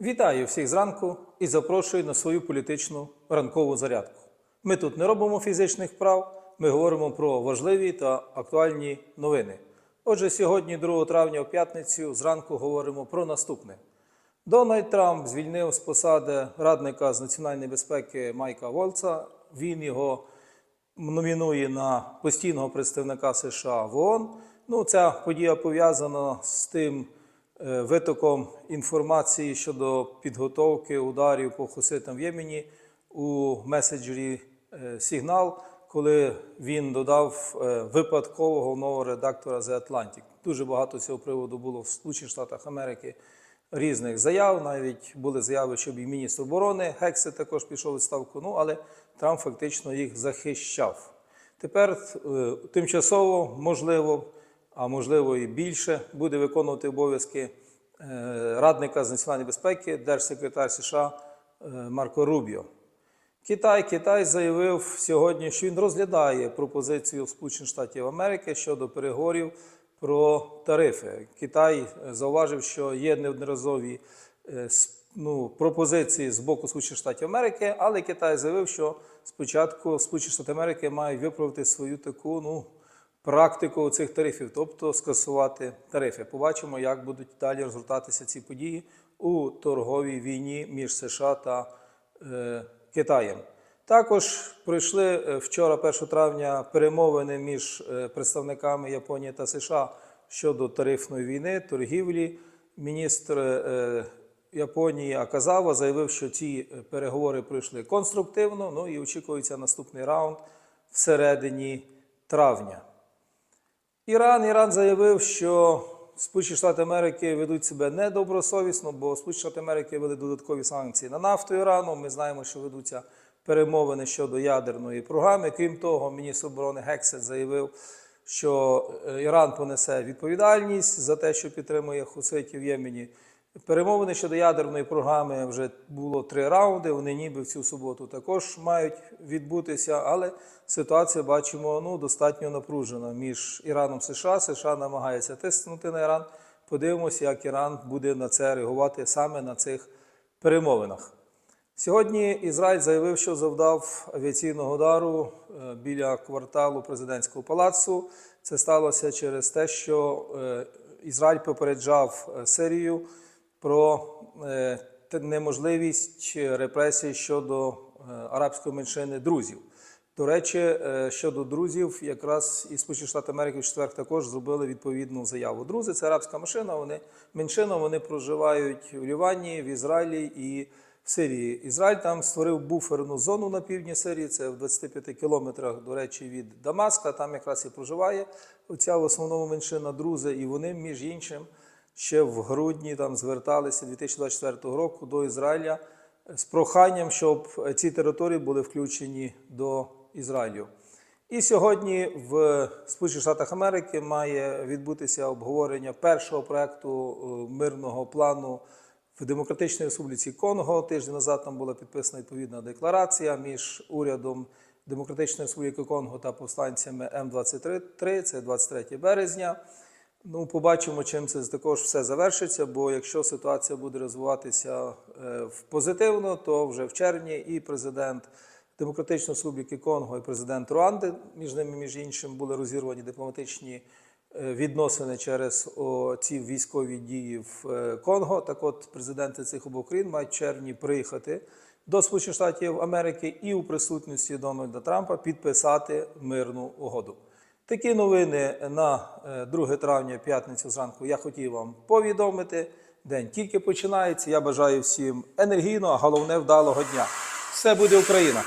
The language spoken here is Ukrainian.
Вітаю всіх зранку і запрошую на свою політичну ранкову зарядку. Ми тут не робимо фізичних вправ, ми говоримо про важливі та актуальні новини. Отже, сьогодні, 2 травня, в п'ятницю, зранку говоримо про наступне. Дональд Трамп звільнив з посади радника з національної безпеки Майка Вольца. Він його номінує на постійного представника США в ООН. Ну, ця подія пов'язана з тим витоком інформації щодо підготовки ударів по хуситам в Ємені у меседжері е, Сигнал, коли він додав е, випадкового головного редактора The Atlantic. Дуже багато цього приводу було в Сполучених Штатах Америки різних заяв. Навіть були заяви, щоб і міністр оборони Гексе також пішов у відставку. Ну але Трамп фактично їх захищав. Тепер е, тимчасово, можливо, а можливо і більше, буде виконувати обов'язки е, радника з національної безпеки, держсекретар США е, Марко Рубіо. Китай Китай заявив сьогодні, що він розглядає пропозицію Сполучених Штатів Америки щодо переговорів про тарифи. Китай зауважив, що є неодноразові е, ну, пропозиції з боку Сполучених Штатів Америки, але Китай заявив, що спочатку Сполучені Штати Америки мають виправити свою таку ну, практику цих тарифів, тобто скасувати тарифи. Побачимо, як будуть далі розгортатися ці події у торговій війні між США та е, Китаєм. Також пройшли е, вчора, 1 травня, перемовини між е, представниками Японії та США щодо тарифної війни, торгівлі. Міністр е, Японії Аказава заявив, що ці переговори пройшли конструктивно. Ну і очікується наступний раунд всередині травня. Іран Іран заявив, що Сполучені Штати Америки ведуть себе недобросовісно, бо Сполучені Штати Америки вели додаткові санкції на нафту Ірану. Ми знаємо, що ведуться перемовини щодо ядерної програми. Крім того, міністр оборони Гексет заявив, що е, Іран понесе відповідальність за те, що підтримує хуситів в Ємені. Перемовини щодо ядерної програми вже було три раунди. Вони ніби в цю суботу також мають відбутися, але ситуація бачимо ну достатньо напружена між Іраном США. США намагається тиснути на Іран. Подивимося, як Іран буде на це реагувати саме на цих перемовинах. Сьогодні Ізраїль заявив, що завдав авіаційного удару е, біля кварталу президентського палацу. Це сталося через те, що е, Ізраїль попереджав е, Сирію про е, неможливість репресій щодо е, арабської меншини друзів. До речі, е, щодо друзів, якраз і Сполучені Штати Америки в четвер також зробили відповідну заяву. Друзі, це арабська меншина. Вони меншина, вони проживають в Лівані, в Ізраїлі і в Сирії. Ізраїль там створив буферну зону на півдні Сирії. Це в 25 кілометрах, до речі, від Дамаска. Там якраз і проживає оця в основному меншина друзи, і вони, між іншим, ще в грудні там зверталися 2024 року до Ізраїля з проханням, щоб ці території були включені до Ізраїлю. І сьогодні в Сполучених Штатах Америки має відбутися обговорення першого проекту е, мирного плану в Демократичній Республіці Конго. Тиждень назад там була підписана відповідна декларація між урядом Демократичної Республіки Конго та повстанцями М23, це 23 березня. Ну, побачимо, чим це також все завершиться, бо якщо ситуація буде розвиватися е, позитивно, то вже в червні і президент Демократичної Республіки Конго, і президент Руанди, між ними, між іншим, були розірвані дипломатичні е, відносини через ці військові дії в е, Конго. Так от президенти цих обох країн мають в червні приїхати до Сполучених Штатів Америки і у присутності Дональда Трампа підписати мирну угоду. Такі новини на е, 2 травня, п'ятницю зранку, я хотів вам повідомити. День тільки починається. Я бажаю всім енергійного, а головне вдалого дня. Все буде Україна!